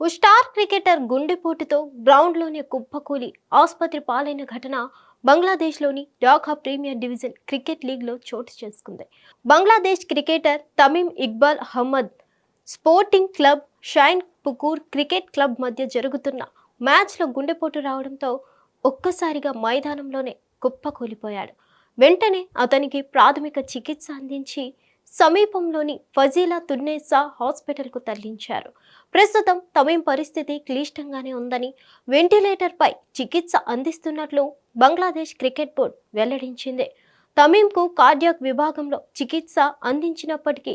ఓ star cricketer గుండెపోటుతో గ్రౌండ్లోనే కుప్పకూలి ఆసుపత్రి పాలైన ఘటన బంగ్లాదేశ్లోని ఢాకా ప్రీమియర్ డివిజన్ క్రికెట్ లీగ్లో చోటు చేసుకుంది. Bangladesh cricketer Tamim Iqbal Ahmad sporting club Shine Pukur cricket club మధ్య జరుగుతున్న మ్యాచ్లో గుండెపోటు రావడంతో ఒక్కసారిగా మైదానంలోనే కుప్పకూలిపోయాడు. వెంటనే అతనికి ప్రాథమిక చికిత్స అందించి సమీపంలోని ఫజీలా తున్నేసా హాస్పిటల్కు తరలించారు. ప్రస్తుతం తమీం పరిస్థితి క్లిష్టంగానే ఉందని వెంటిలేటర్పై చికిత్స అందిస్తున్నట్లు బంగ్లాదేశ్ క్రికెట్ బోర్డు వెల్లడించింది. తమీంకు కార్డియాక్ విభాగంలో చికిత్స అందించినప్పటికీ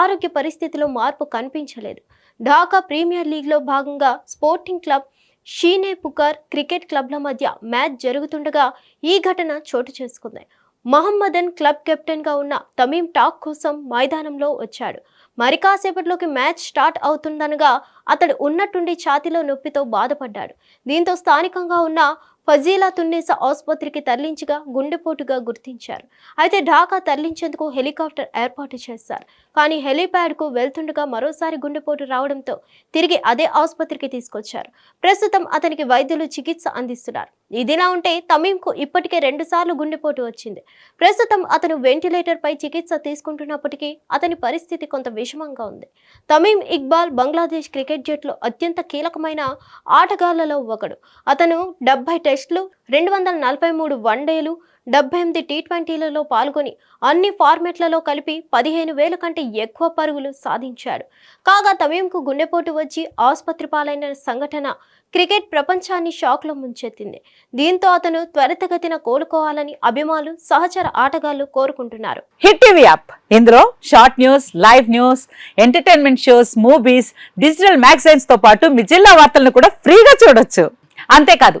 ఆరోగ్య పరిస్థితిలో మార్పు కనిపించలేదు. ఢాకా ప్రీమియర్ లీగ్లో భాగంగా sporting club Shinepukur cricket క్లబ్ల మధ్య మ్యాచ్ జరుగుతుండగా ఈ ఘటన చోటు చేసుకుంది. మహమ్మదన్ క్లబ్ కెప్టెన్గా ఉన్న తమీం టాక్ కోసం మైదానంలో వచ్చాడు. మరి కాసేపట్లోకి మ్యాచ్ స్టార్ట్ అవుతుందనగా అతడు ఉన్నట్టుండి ఛాతీలో నొప్పితో బాధపడ్డాడు. దీంతో స్థానికంగా ఉన్న ఫజీలా తున్నేస ఆసుపత్రికి తరలించగా గుండెపోటుగా గుర్తించారు. అయితే ఢాకా తరలించేందుకు హెలికాప్టర్ ఏర్పాటు చేశారు. కానీ హెలీప్యాడ్కు వెళ్తుండగా మరోసారి గుండెపోటు రావడంతో తిరిగి అదే ఆసుపత్రికి తీసుకొచ్చారు. ప్రస్తుతం అతనికి వైద్యులు చికిత్స అందిస్తున్నారు. ఇదిలా ఉంటే తమీంకు ఇప్పటికే రెండుసార్లు గుండెపోటు వచ్చింది. ప్రస్తుతం అతను వెంటిలేటర్పై చికిత్స తీసుకుంటున్నప్పటికీ అతని పరిస్థితి కొంత విషమంగా ఉంది. తమీం ఇక్బాల్ బంగ్లాదేశ్ క్రికెట్ జట్లో అత్యంత కీలకమైన ఆటగాళ్ళలో ఒకడు. అతను డెబ్బై టెస్టులు రెండు వందల నలభై మూడు వన్డేలు డెబ్బై ఎనిమిది టీ ట్వంటీలలో పాల్గొని అన్ని ఫార్మెట్లలో కలిపి పదిహేను వేల కంటే ఎక్కువ పరుగులు సాధించాడు. కాగా తమీంకు గుండెపోటు వచ్చి ఆసుపత్రి పాలైన సంఘటన క్రికెట్ ప్రపంచాన్ని షాక్లో ముంచెత్తింది. దీంతో అతను త్వరితగతిన కోలుకోవాలని అభిమానులు సహచర ఆటగాళ్ళు కోరుకుంటున్నారు. Hit TV app. ఇందులో short news live news entertainment shows movies digital మ్యాగజైన్స్తో పాటు మీ జిల్లా వార్తలను కూడా ఫ్రీగా చూడొచ్చు. అంతేకాదు